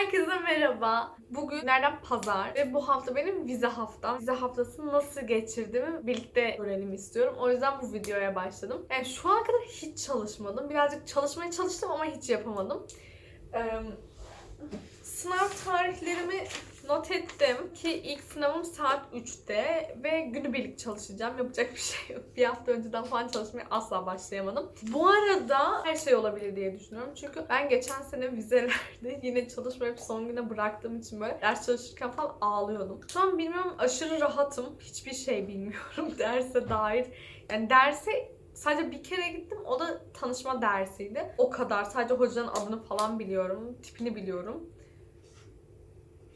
Herkese merhaba. Bugün nereden pazar ve bu hafta benim vize haftam. Vize haftasını nasıl geçirdiğimi birlikte görelim istiyorum. O yüzden bu videoya başladım. Yani şu ana kadar hiç çalışmadım. Birazcık çalışmaya çalıştım ama hiç yapamadım. Ee, sınav tarihlerimi not ettim ki ilk sınavım saat 3'te ve günübirlik çalışacağım. Yapacak bir şey yok. Bir hafta önceden falan çalışmaya asla başlayamadım. Bu arada her şey olabilir diye düşünüyorum. Çünkü ben geçen sene vizelerde yine çalışmayıp son güne bıraktığım için böyle ders çalışırken falan ağlıyordum. Şu an bilmiyorum aşırı rahatım. Hiçbir şey bilmiyorum derse dair. Yani derse Sadece bir kere gittim. O da tanışma dersiydi. O kadar. Sadece hocanın adını falan biliyorum. Tipini biliyorum.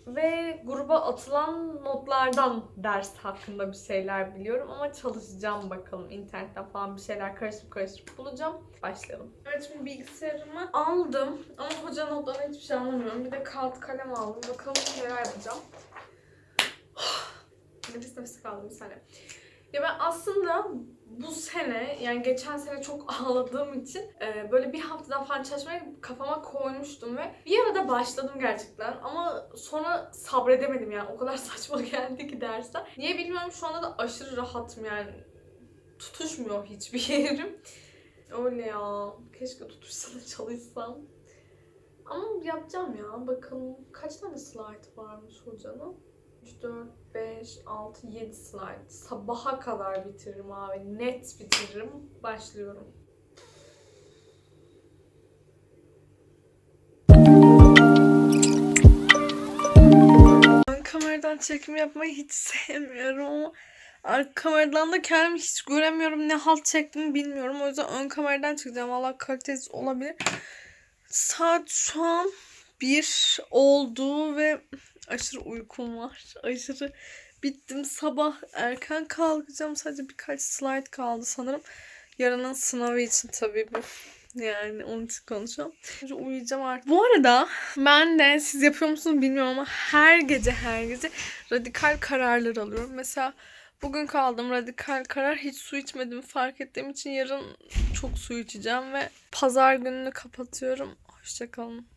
Ve gruba atılan notlardan ders hakkında bir şeyler biliyorum ama çalışacağım bakalım. İnternetten falan bir şeyler karıştırıp karıştırıp bulacağım. Başlayalım. Evet şimdi bilgisayarımı aldım ama hoca notlarına hiçbir şey anlamıyorum. Bir de kağıt kalem aldım. Bakalım neler yapacağım. Nefes nefes kaldım bir saniye. Ya ben aslında bu sene yani geçen sene çok ağladığım için e, böyle bir haftadan falan çalışmayı kafama koymuştum ve bir arada başladım gerçekten ama sonra sabredemedim yani o kadar saçma geldi ki dersler. Niye bilmiyorum şu anda da aşırı rahatım yani tutuşmuyor hiçbir yerim. Öyle ya keşke tutuşsa da çalışsam. Ama yapacağım ya bakalım kaç tane slide varmış hocanın? 3, 4, 5, 6, 7 slide. Sabaha kadar bitiririm abi. Net bitiririm. Başlıyorum. Ben kameradan çekim yapmayı hiç sevmiyorum arka kameradan da kendimi hiç göremiyorum. Ne halt çektiğimi bilmiyorum. O yüzden ön kameradan çıkacağım. Valla kalitesiz olabilir. Saat şu an bir oldu ve aşırı uykum var. Aşırı bittim. Sabah erken kalkacağım. Sadece birkaç slide kaldı sanırım. Yarının sınavı için tabii bu. Yani onun için konuşuyorum. Şimdi uyuyacağım artık. Bu arada ben de siz yapıyor musunuz bilmiyorum ama her gece her gece radikal kararlar alıyorum. Mesela bugün kaldım radikal karar. Hiç su içmedim fark ettiğim için yarın çok su içeceğim ve pazar gününü kapatıyorum. Hoşçakalın.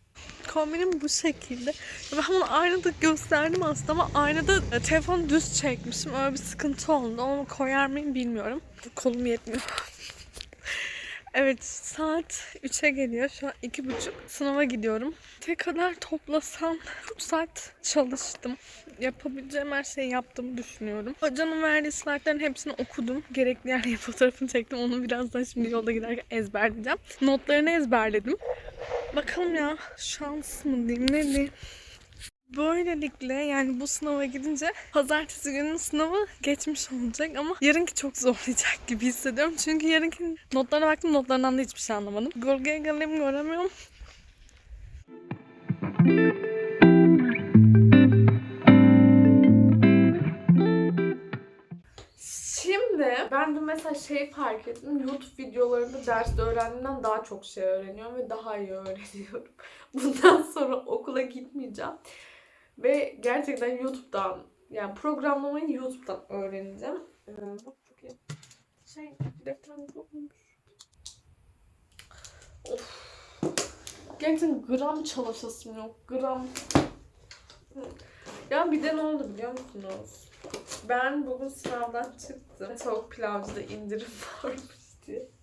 Kombinim bu şekilde. Ben bunu aynada gösterdim aslında ama aynada e, telefonu düz çekmişim. Öyle bir sıkıntı oldu. Onu koyar mıyım bilmiyorum. Kolum yetmiyor. Evet saat 3'e geliyor. Şu an 2.30. Sınava gidiyorum. Ne kadar toplasam 3 saat çalıştım. Yapabileceğim her şeyi yaptığımı düşünüyorum. Hocanın verdiği slaytların hepsini okudum. Gerekli yerlere fotoğrafını çektim. Onu birazdan şimdi yolda giderken ezberleyeceğim. Notlarını ezberledim. Bakalım ya şans mı diyeyim ne diyeyim. Böylelikle yani bu sınava gidince pazartesi günün sınavı geçmiş olacak ama yarınki çok zorlayacak gibi hissediyorum. Çünkü yarınki notlarına baktım notlarından da hiçbir şey anlamadım. Gölgeye geleyim göremiyorum. Şimdi ben de mesela şey fark ettim. YouTube videolarında derste öğrendiğimden daha çok şey öğreniyorum ve daha iyi öğreniyorum. Bundan sonra okula gitmeyeceğim. Ve gerçekten YouTube'dan yani programlamayı YouTube'dan öğreneceğim. Ee, bak çok iyi. Şey, defterim yokmuş. Of. Gerçekten gram çalışasım yok. Gram. Ya bir de ne oldu biliyor musunuz? Ben bugün sınavdan çıktım. Tavuk pilavcıda indirim varmış diye.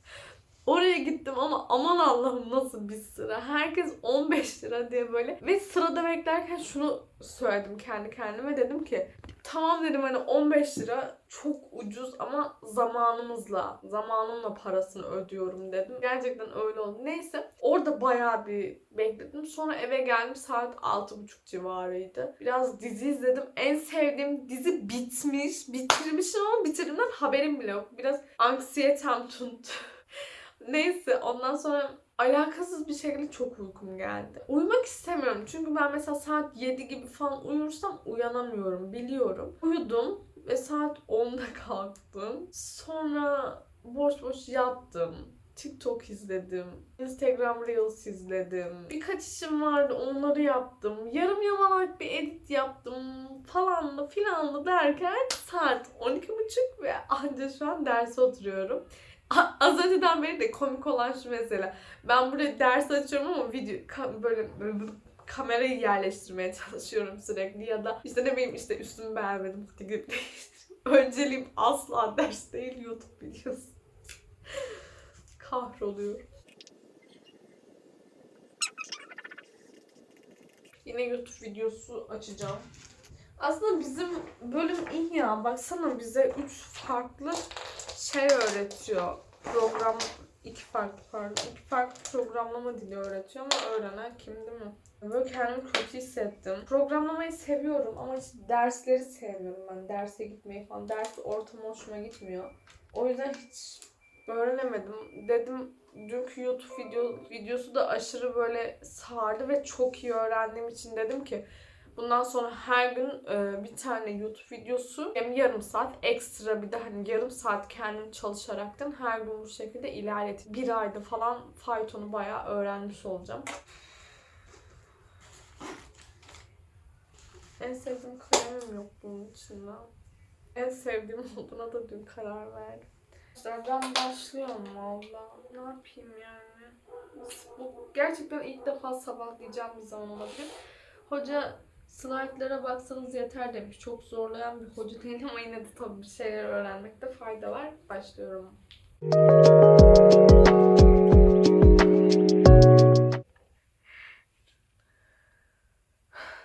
Oraya gittim ama aman Allah'ım nasıl bir sıra. Herkes 15 lira diye böyle. Ve sırada beklerken şunu söyledim kendi kendime. Dedim ki tamam dedim hani 15 lira çok ucuz ama zamanımızla, zamanımla parasını ödüyorum dedim. Gerçekten öyle oldu. Neyse orada bayağı bir bekledim. Sonra eve geldim saat 6.30 civarıydı. Biraz dizi izledim. En sevdiğim dizi bitmiş. Bitirmişim ama bitirimden haberim bile yok. Biraz anksiyetem tuttu. Neyse ondan sonra alakasız bir şekilde çok uykum geldi. Uyumak istemiyorum çünkü ben mesela saat 7 gibi falan uyursam uyanamıyorum biliyorum. Uyudum ve saat 10'da kalktım. Sonra boş boş yattım. TikTok izledim. Instagram Reels izledim. Birkaç işim vardı onları yaptım. Yarım yamalak bir edit yaptım falanlı filanlı derken saat 12.30 ve anca şu an derse oturuyorum. Az önceden beri de komik olan şu mesela. Ben burada ders açıyorum ama video ka- böyle, böyle kamerayı yerleştirmeye çalışıyorum sürekli ya da işte ne bileyim işte üstümü beğenmedim. hadi gidip. Önceliğim asla ders değil YouTube videosu. Kahroluyorum. Yine YouTube videosu açacağım. Aslında bizim bölüm iyi ya. Baksana bize 3 farklı şey öğretiyor. Program iki farklı pardon. iki farklı programlama dili öğretiyor ama öğrenen kim değil mi? Böyle kendimi kötü hissettim. Programlamayı seviyorum ama işte dersleri sevmiyorum ben. Derse gitmeyi falan. Ders ortamı hoşuma gitmiyor. O yüzden hiç öğrenemedim. Dedim dünkü YouTube video, videosu da aşırı böyle sardı ve çok iyi öğrendiğim için dedim ki bundan sonra her gün e, bir tane YouTube videosu hem yarım saat ekstra bir de hani yarım saat kendim çalışaraktan her gün bu şekilde ilerletip bir ayda falan faytonu bayağı öğrenmiş olacağım. En sevdiğim kalemim yok bunun içinde. En sevdiğim olduğuna da dün karar verdim. Ben başlıyorum valla. Ne yapayım yani? Bu gerçekten ilk defa sabahlayacağım bir zaman olabilir. Hoca slaytlara baksanız yeter demiş. Çok zorlayan bir hoca değil ama yine de tabii bir şeyler öğrenmekte fayda var. Başlıyorum.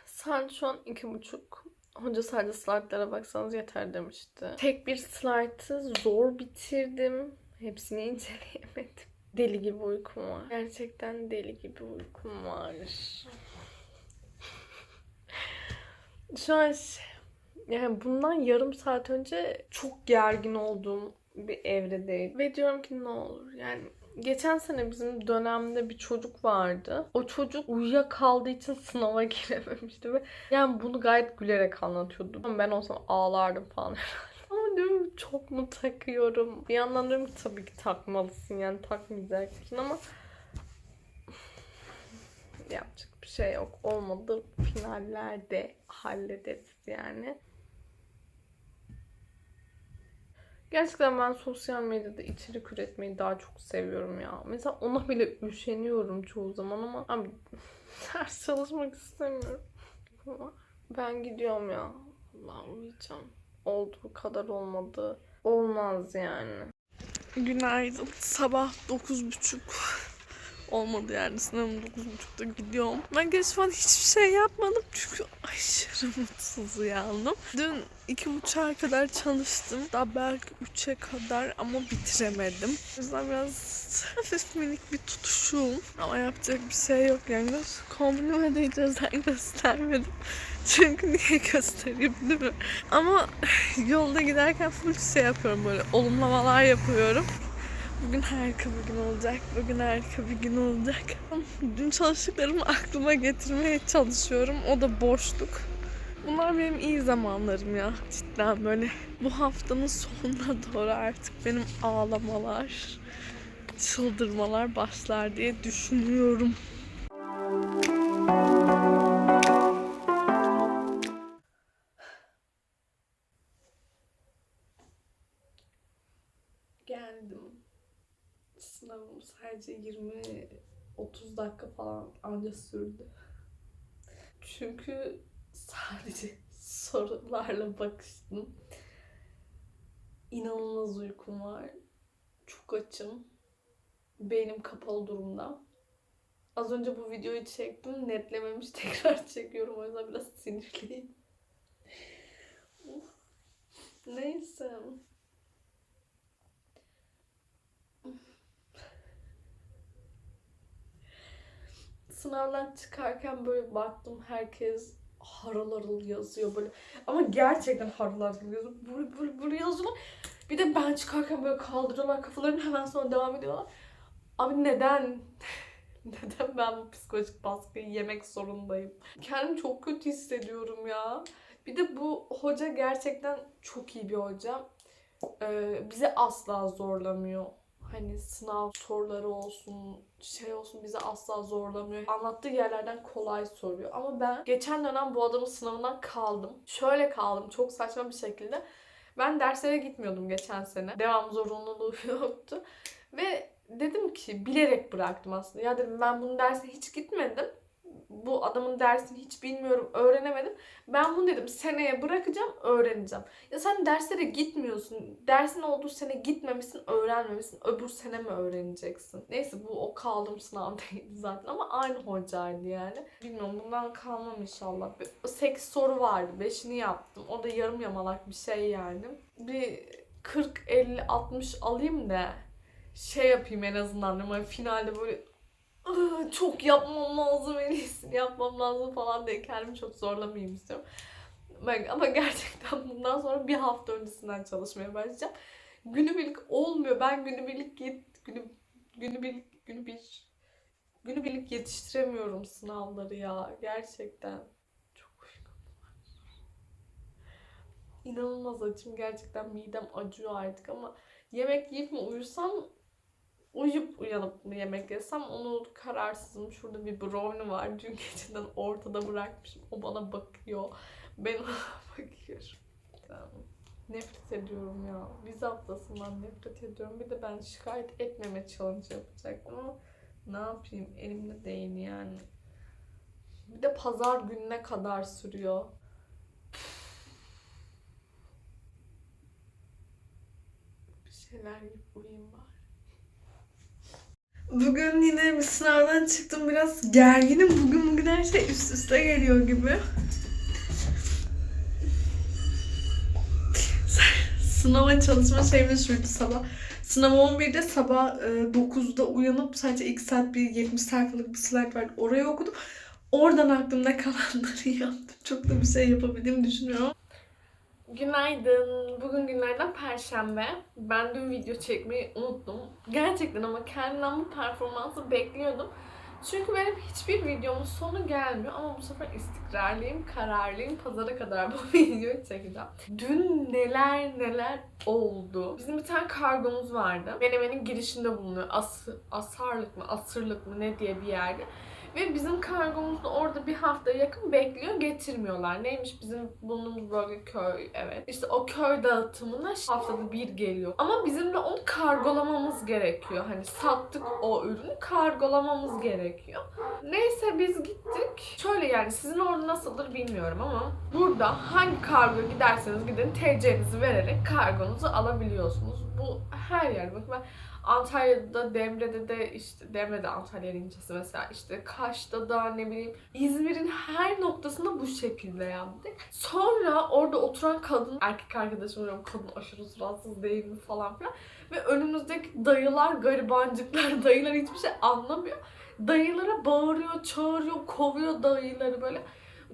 Saat şu an iki buçuk. Hoca sadece slaytlara baksanız yeter demişti. Tek bir slaytı zor bitirdim. Hepsini inceleyemedim. Deli gibi uykum var. Gerçekten deli gibi uykum var. Şu an yani bundan yarım saat önce çok gergin olduğum bir evredeyim. Ve diyorum ki ne olur yani Geçen sene bizim dönemde bir çocuk vardı. O çocuk uyuyakaldığı için sınava girememişti ve yani bunu gayet gülerek anlatıyordu. Ben olsam ağlardım falan. Ama diyorum çok mu takıyorum? Bir yandan diyorum ki tabii ki takmalısın yani takmayacaksın ama yapacak şey yok. Olmadı finallerde hallederiz yani. Gerçekten ben sosyal medyada içerik üretmeyi daha çok seviyorum ya. Mesela ona bile üşeniyorum çoğu zaman ama abi ders çalışmak istemiyorum. Ben gidiyorum ya. Allah uyuyacağım. Olduğu kadar olmadı. Olmaz yani. Günaydın. Sabah 9.30 olmadı yani sınavım 9.30'da gidiyorum. Ben geç falan hiçbir şey yapmadım çünkü aşırı mutsuz uyandım. Dün iki buçuğa kadar çalıştım. Daha belki üçe kadar ama bitiremedim. O yüzden biraz hafif minik bir tutuşum. Ama yapacak bir şey yok yani. Kombinime de hiç göstermedim. Çünkü niye göstereyim değil mi? Ama yolda giderken full şey yapıyorum böyle olumlamalar yapıyorum. Bugün harika bir gün olacak. Bugün harika bir gün olacak. Dün çalıştıklarımı aklıma getirmeye çalışıyorum. O da boşluk. Bunlar benim iyi zamanlarım ya. Cidden böyle bu haftanın sonuna doğru artık benim ağlamalar, çıldırmalar başlar diye düşünüyorum. Sadece 20-30 dakika falan anca sürdü. Çünkü sadece sorularla bakıştım. İnanılmaz uykum var. Çok açım. Beynim kapalı durumda. Az önce bu videoyu çektim. Netlememiş tekrar çekiyorum. O yüzden biraz sinirliyim. Neyse. Sınavdan çıkarken böyle baktım herkes harıl harıl yazıyor böyle. Ama gerçekten harıl harıl yazıyor. Böyle böyle böyle yazıyorlar. Bir de ben çıkarken böyle kaldırıyorlar kafalarını hemen sonra devam ediyorlar. Abi neden? neden ben bu psikolojik baskıyı yemek zorundayım? Kendimi çok kötü hissediyorum ya. Bir de bu hoca gerçekten çok iyi bir hoca. Ee, bizi asla zorlamıyor hani sınav soruları olsun, şey olsun bizi asla zorlamıyor. Anlattığı yerlerden kolay soruyor. Ama ben geçen dönem bu adamın sınavından kaldım. Şöyle kaldım çok saçma bir şekilde. Ben derslere gitmiyordum geçen sene. Devam zorunluluğu yoktu. Ve dedim ki bilerek bıraktım aslında. Ya dedim ben bunun derse hiç gitmedim. Bu adamın dersini hiç bilmiyorum, öğrenemedim. Ben bunu dedim seneye bırakacağım, öğreneceğim. Ya sen derslere gitmiyorsun. Dersin olduğu sene gitmemişsin, öğrenmemişsin. Öbür sene mi öğreneceksin? Neyse bu o kaldığım sınav değildi zaten ama aynı hocaydı yani. Bilmiyorum bundan kalmam inşallah. 8 soru vardı. 5'ini yaptım. O da yarım yamalak bir şey yani. Bir 40, 50, 60 alayım da şey yapayım en azından. Ama finalde böyle "Iı, çok yapmam lazım en iyisini yapmam lazım falan diye kendimi çok zorlamayayım istiyorum. Ben, ama gerçekten bundan sonra bir hafta öncesinden çalışmaya başlayacağım. Günübirlik olmuyor. Ben günübirlik yet, günü, günübirlik günübir günübirlik yetiştiremiyorum sınavları ya gerçekten. Çok. İnanılmaz açım gerçekten midem acıyor artık ama yemek yiyip mi uyusam uyuyup uyanıp mı yemek yesem onu kararsızım. Şurada bir brownie var. Dün geceden ortada bırakmışım. O bana bakıyor. Ben ona bakıyorum. Nefret ediyorum ya. Vize haftasından nefret ediyorum. Bir de ben şikayet etmeme challenge yapacaktım ama ne yapayım elimde değil yani. Bir de pazar gününe kadar sürüyor. Bir şeyler yiyip uyuyayım. Bugün yine bir sınavdan çıktım biraz gerginim. Bugün bugün her şey üst üste geliyor gibi. Sınava çalışma şeyimiz şuydu sabah. Sınav 11'de sabah e, 9'da uyanıp sadece 2 saat bir 70 sayfalık bir slide vardı. Orayı okudum. Oradan aklımda kalanları yaptım. Çok da bir şey yapabildiğimi düşünmüyorum. Günaydın. Bugün günlerden Perşembe. Ben dün video çekmeyi unuttum. Gerçekten ama kendimden bu performansı bekliyordum. Çünkü benim hiçbir videomun sonu gelmiyor ama bu sefer istikrarlıyım, kararlıyım. Pazara kadar bu videoyu çekeceğim. Dün neler neler oldu. Bizim bir tane kargomuz vardı. Menemenin girişinde bulunuyor. As asarlık mı, asırlık mı ne diye bir yerde. Ve bizim kargomuz da orada bir hafta yakın bekliyor, getirmiyorlar. Neymiş bizim bulunduğumuz bölge köy, evet. İşte o köy dağıtımına haftada bir geliyor. Ama bizim de onu kargolamamız gerekiyor. Hani sattık o ürünü, kargolamamız gerekiyor. Neyse biz gittik. Şöyle yani sizin orada nasıldır bilmiyorum ama burada hangi kargo giderseniz gidin TC'nizi vererek kargonuzu alabiliyorsunuz. Bu her yer. Bakın ben Antalya'da, Demre'de de işte Demre'de Antalya ilçesi mesela işte Kaş'ta da ne bileyim İzmir'in her noktasında bu şekilde yaptık. Sonra orada oturan kadın, erkek arkadaşım diyorum kadın aşırı suratsız değil mi falan filan. Ve önümüzdeki dayılar garibancıklar, dayılar hiçbir şey anlamıyor. Dayılara bağırıyor, çağırıyor, kovuyor dayıları böyle.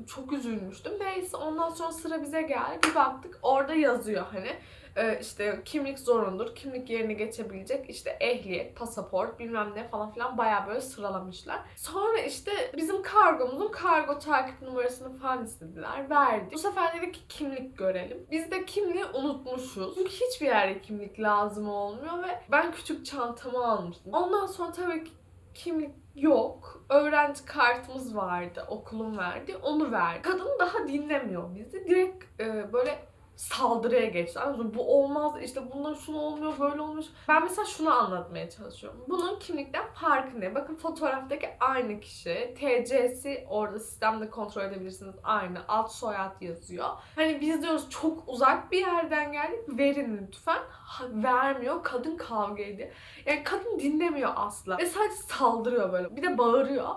Çok üzülmüştüm. Neyse ondan sonra sıra bize geldi. Bir baktık orada yazıyor hani e, işte kimlik zorundur, kimlik yerine geçebilecek işte ehliyet, pasaport bilmem ne falan filan baya böyle sıralamışlar. Sonra işte bizim kargomuzun kargo takip numarasını falan istediler. Verdik. Bu sefer dedik ki kimlik görelim. Biz de kimliği unutmuşuz. Çünkü hiçbir yerde kimlik lazım olmuyor ve ben küçük çantamı almıştım. Ondan sonra tabii ki kimlik yok. Öğrenci kartımız vardı. Okulun verdi. Onu verdi. Kadın daha dinlemiyor bizi. Direkt e, böyle saldırıya geçti. Anladın? Bu olmaz, işte bundan şunu olmuyor, böyle olmuş. Ben mesela şunu anlatmaya çalışıyorum. Bunun kimlikten farkı ne? Bakın fotoğraftaki aynı kişi. TC'si orada sistemde kontrol edebilirsiniz. Aynı. Alt soyad yazıyor. Hani biz diyoruz çok uzak bir yerden geldik. Verin lütfen. Ha, vermiyor. Kadın kavga ediyor. Yani kadın dinlemiyor asla. Ve sadece saldırıyor böyle. Bir de bağırıyor.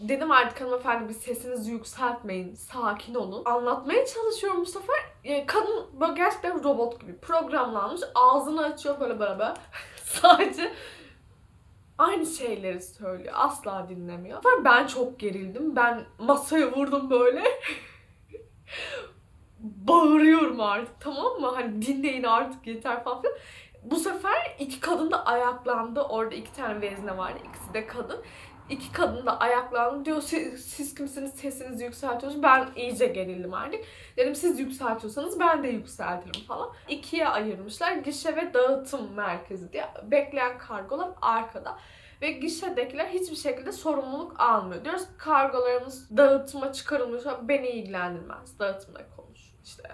Dedim artık hanımefendi bir sesinizi yükseltmeyin. Sakin olun. Anlatmaya çalışıyorum bu sefer. Yani kadın böyle gerçekten robot gibi programlanmış. Ağzını açıyor böyle böyle böyle. Sadece aynı şeyleri söylüyor. Asla dinlemiyor. Sefer ben çok gerildim. Ben masaya vurdum böyle. Bağırıyorum artık tamam mı? Hani dinleyin artık yeter falan filan. Bu sefer iki kadın da ayaklandı. Orada iki tane vezne vardı. İkisi de kadın. İki kadın da ayaklandı. Diyor siz, siz kimsiniz sesinizi yükseltiyorsunuz. Ben iyice gerildim artık. Dedim siz yükseltiyorsanız ben de yükseltirim falan. İkiye ayırmışlar. Gişe ve dağıtım merkezi diye. Bekleyen kargolar arkada. Ve gişedekiler hiçbir şekilde sorumluluk almıyor. Diyoruz kargolarımız dağıtıma çıkarılmış. Beni ilgilendirmez. Dağıtımla konuş. İşte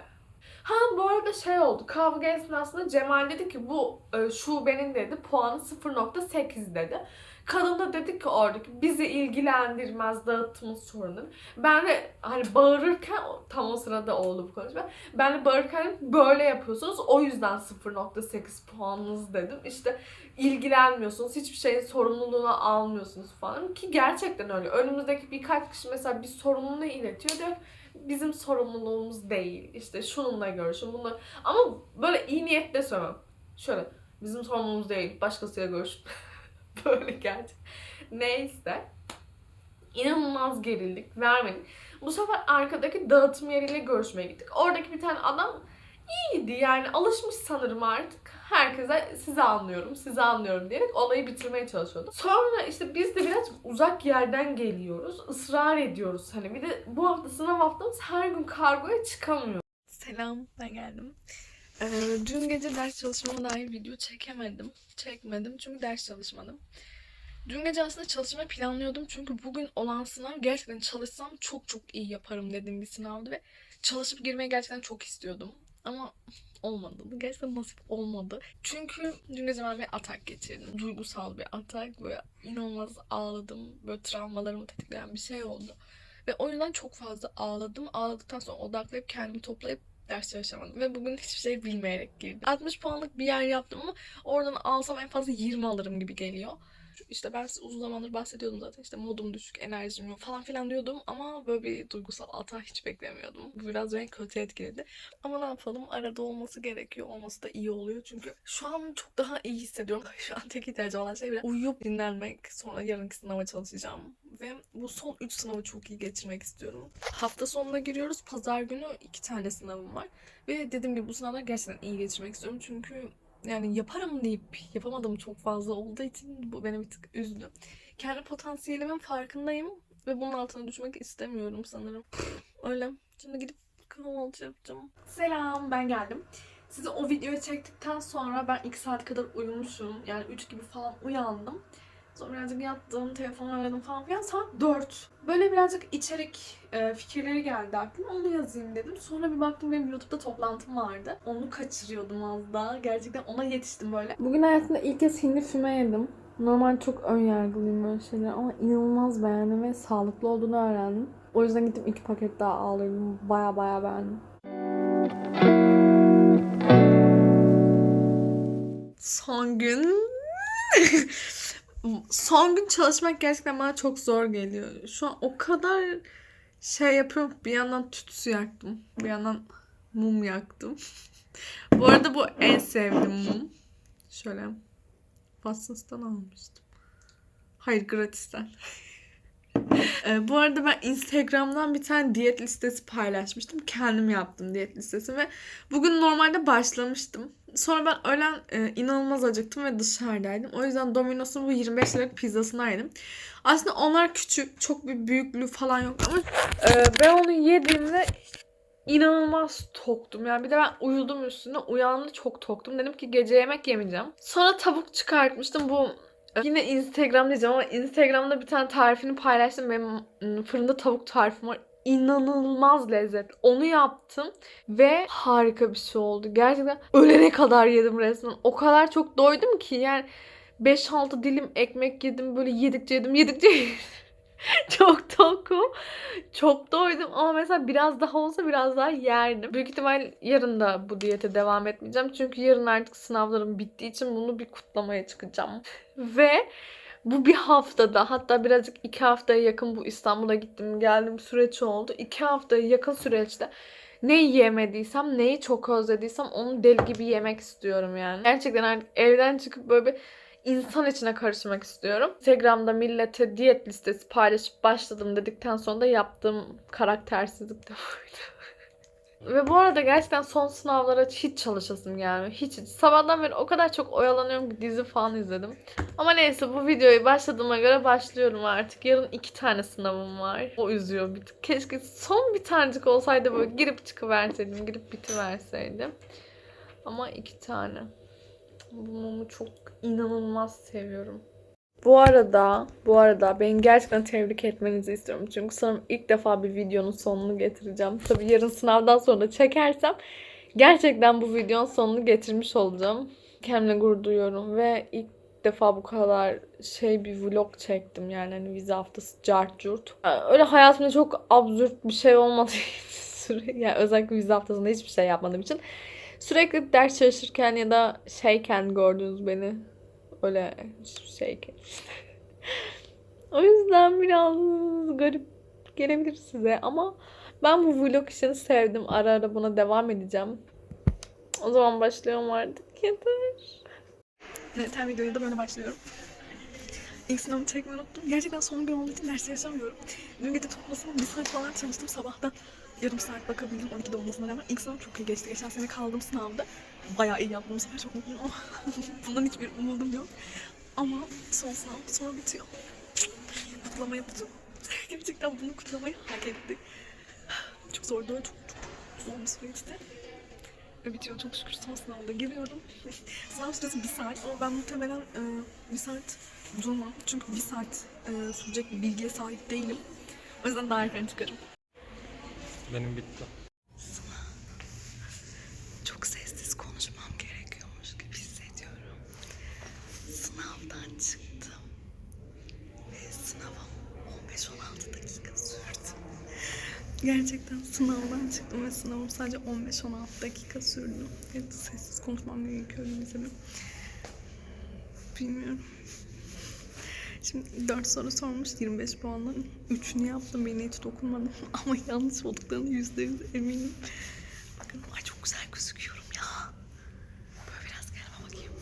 Ha bu arada şey oldu. Kavga esnasında Cemal dedi ki bu e, şubenin dedi puanı 0.8 dedi. Kadın da dedi ki oradaki bizi ilgilendirmez dağıtımın sorunu. Ben de hani bağırırken tam o sırada oldu bu konuşma. Ben de bağırırken böyle yapıyorsunuz o yüzden 0.8 puanınız dedim. İşte ilgilenmiyorsunuz, hiçbir şeyin sorumluluğunu almıyorsunuz falan. Ki gerçekten öyle. Önümüzdeki birkaç kişi mesela bir sorununu iletiyor diyor bizim sorumluluğumuz değil. İşte şununla görüşün, bununla. Ama böyle iyi niyetle söylüyorum. Şöyle, bizim sorumluluğumuz değil, başkasıyla görüşün. böyle gerçek. Neyse. İnanılmaz gerildik, vermedik. Bu sefer arkadaki dağıtım yeriyle görüşmeye gittik. Oradaki bir tane adam iyiydi yani alışmış sanırım artık. Herkese sizi anlıyorum, sizi anlıyorum diyerek olayı bitirmeye çalışıyordu. Sonra işte biz de biraz uzak yerden geliyoruz. ısrar ediyoruz hani. Bir de bu hafta sınav haftamız her gün kargoya çıkamıyor. Selam, ben geldim. Ee, dün gece ders çalışmama dair video çekemedim. Çekmedim çünkü ders çalışmadım. Dün gece aslında çalışmayı planlıyordum çünkü bugün olan sınav gerçekten çalışsam çok çok iyi yaparım dediğim bir sınavdı ve çalışıp girmeyi gerçekten çok istiyordum. Ama olmadı. Gerçekten nasip olmadı. Çünkü dün gece ben bir atak geçirdim. Duygusal bir atak. Böyle inanılmaz ağladım. Böyle travmalarımı tetikleyen bir şey oldu. Ve o yüzden çok fazla ağladım. Ağladıktan sonra odaklayıp kendimi toplayıp ders çalışamadım. Ve bugün hiçbir şey bilmeyerek girdim. 60 puanlık bir yer yaptım ama oradan alsam en fazla 20 alırım gibi geliyor. İşte ben size uzun zamandır bahsediyordum zaten işte modum düşük, enerjim yok falan filan diyordum ama böyle bir duygusal hata hiç beklemiyordum. Bu biraz beni kötü etkiledi. Ama ne yapalım arada olması gerekiyor. Olması da iyi oluyor çünkü şu an çok daha iyi hissediyorum. Şu an tek ihtiyacım olan şey biraz uyuyup dinlenmek. Sonra yarınki sınava çalışacağım. Ve bu son 3 sınavı çok iyi geçirmek istiyorum. Hafta sonuna giriyoruz. Pazar günü iki tane sınavım var. Ve dediğim gibi bu sınavları gerçekten iyi geçirmek istiyorum. Çünkü yani yaparım deyip yapamadığım çok fazla olduğu için bu beni bir tık üzdü. Kendi potansiyelimin farkındayım ve bunun altına düşmek istemiyorum sanırım. Öyle. Şimdi gidip kahvaltı yapacağım. Selam ben geldim. Size o videoyu çektikten sonra ben 2 saat kadar uyumuşum. Yani 3 gibi falan uyandım. Sonra birazcık yattım, telefon aradım falan filan. Saat 4. Böyle birazcık içerik e, fikirleri geldi aklıma. Onu yazayım dedim. Sonra bir baktım benim YouTube'da toplantım vardı. Onu kaçırıyordum az daha. Gerçekten ona yetiştim böyle. Bugün hayatımda ilk kez hindi füme yedim. Normal çok ön yargılıyım böyle şeyler ama inanılmaz beğendim ve sağlıklı olduğunu öğrendim. O yüzden gittim iki paket daha aldım. Baya baya beğendim. Son gün son gün çalışmak gerçekten bana çok zor geliyor. Şu an o kadar şey yapıyorum. Bir yandan tütsü yaktım. Bir yandan mum yaktım. bu arada bu en sevdiğim mum. Şöyle Watsons'tan almıştım. Hayır gratisten. Ee, bu arada ben Instagram'dan bir tane diyet listesi paylaşmıştım. Kendim yaptım diyet listesi ve bugün normalde başlamıştım. Sonra ben öğlen e, inanılmaz acıktım ve dışarıdaydım. O yüzden Domino's'un bu 25 liralık pizzasını yedim. Aslında onlar küçük, çok bir büyüklüğü falan yok ama e, ben onu yediğimde inanılmaz toktum. Yani bir de ben uyudum üstüne. Uyandım çok toktum. Dedim ki gece yemek yemeyeceğim. Sonra tavuk çıkartmıştım. Bu Yine Instagram diyeceğim ama Instagram'da bir tane tarifini paylaştım. Benim fırında tavuk tarifim var. İnanılmaz lezzet. Onu yaptım ve harika bir şey oldu. Gerçekten ölene kadar yedim resmen. O kadar çok doydum ki yani 5-6 dilim ekmek yedim. Böyle yedikçe yedim, yedikçe yedim. çok tokum. Çok doydum ama mesela biraz daha olsa biraz daha yerdim. Büyük ihtimal yarın da bu diyete devam etmeyeceğim. Çünkü yarın artık sınavlarım bittiği için bunu bir kutlamaya çıkacağım. Ve bu bir haftada hatta birazcık iki haftaya yakın bu İstanbul'a gittim geldim süreç oldu. İki haftaya yakın süreçte ne yiyemediysem, neyi çok özlediysem onu deli gibi yemek istiyorum yani. Gerçekten artık evden çıkıp böyle bir insan içine karışmak istiyorum. Instagram'da millete diyet listesi paylaşıp başladım dedikten sonra da yaptığım karaktersizlik de buydu. Ve bu arada gerçekten son sınavlara hiç çalışasım gelmiyor. Hiç hiç. Sabahtan beri o kadar çok oyalanıyorum ki dizi falan izledim. Ama neyse bu videoyu başladığıma göre başlıyorum artık. Yarın iki tane sınavım var. O üzüyor bir. Keşke son bir tanecik olsaydı böyle girip çıkıverseydim. Girip bitiverseydim. Ama iki tane. Bu mumu çok inanılmaz seviyorum. Bu arada, bu arada beni gerçekten tebrik etmenizi istiyorum. Çünkü sanırım ilk defa bir videonun sonunu getireceğim. Tabii yarın sınavdan sonra çekersem gerçekten bu videonun sonunu getirmiş olacağım. Kendimle gurur duyuyorum ve ilk defa bu kadar şey bir vlog çektim yani hani vize haftası cart curt. Yani Öyle hayatımda çok absürt bir şey olmadığı için yani özellikle vize haftasında hiçbir şey yapmadığım için sürekli ders çalışırken ya da şeyken gördünüz beni. Öyle şeyken. o yüzden biraz garip gelebilir size ama ben bu vlog işini sevdim. Ara ara buna devam edeceğim. O zaman başlıyorum artık. Yeter. Evet, her videoya da böyle başlıyorum. İlk sınavı çekmeyi unuttum. Gerçekten son gün olduğu için ders yaşamıyorum. Dün gece toplasam bir saat falan çalıştım. Sabahtan yarım saat bakabildim 12'de olmasına rağmen. İlk sınav çok iyi geçti. Geçen sene kaldığım sınavda bayağı iyi yaptım. Sefer çok mutluyum ama bundan hiçbir umudum yok. Ama son sınav sonra bitiyor. Kutlama yapacağım. Gerçekten bunu kutlamayı hak etti. Çok zordu. Çok, çok, çok zor bir süreçti. Ve bitiyor çok şükür son sınavda giriyorum. Sınav süresi bir saat ama ben muhtemelen e, bir saat durmam. Çünkü bir saat e, sürecek bir bilgiye sahip değilim. O yüzden daha erken çıkarım. Benim bitti. Çok sessiz konuşmam gerekiyormuş gibi hissediyorum. Sınavdan çıktım. Ve sınavım 15-16 dakika sürdü. Gerçekten sınavdan çıktım ve sınavım sadece 15-16 dakika sürdü. Evet sessiz konuşmam gerekiyor. Bilmiyorum. Şimdi 4 soru sormuş 25 puanla. 3'ünü yaptım beni hiç dokunmadım. Ama yanlış olduklarını %100 eminim. Bakın ay çok güzel gözüküyorum ya. Böyle biraz kendime bakayım.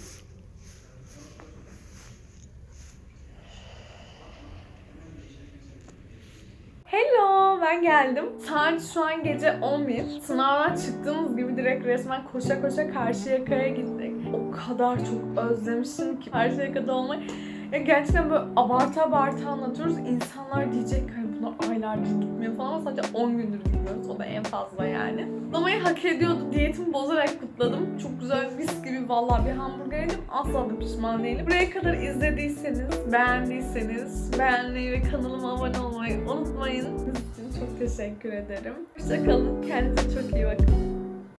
Hello ben geldim. Saat şu an gece 11. Sınavdan çıktığımız gibi direkt resmen koşa koşa Karşıyaka'ya gittik. O kadar çok özlemişim ki Karşıyaka'da olmayı. Ya gerçekten böyle abartı abartı anlatıyoruz. İnsanlar diyecek ki "Ay bunlar aylardır gitmiyor falan ama sadece 10 gündür gitmiyoruz. O da en fazla yani. Kutlamayı hak ediyordu. Diyetimi bozarak kutladım. Çok güzel mis gibi vallahi bir hamburger yedim. Asla da pişman değilim. Buraya kadar izlediyseniz, beğendiyseniz beğenmeyi ve kanalıma abone olmayı unutmayın. Sizin için çok teşekkür ederim. Hoşçakalın. Kendinize çok iyi bakın.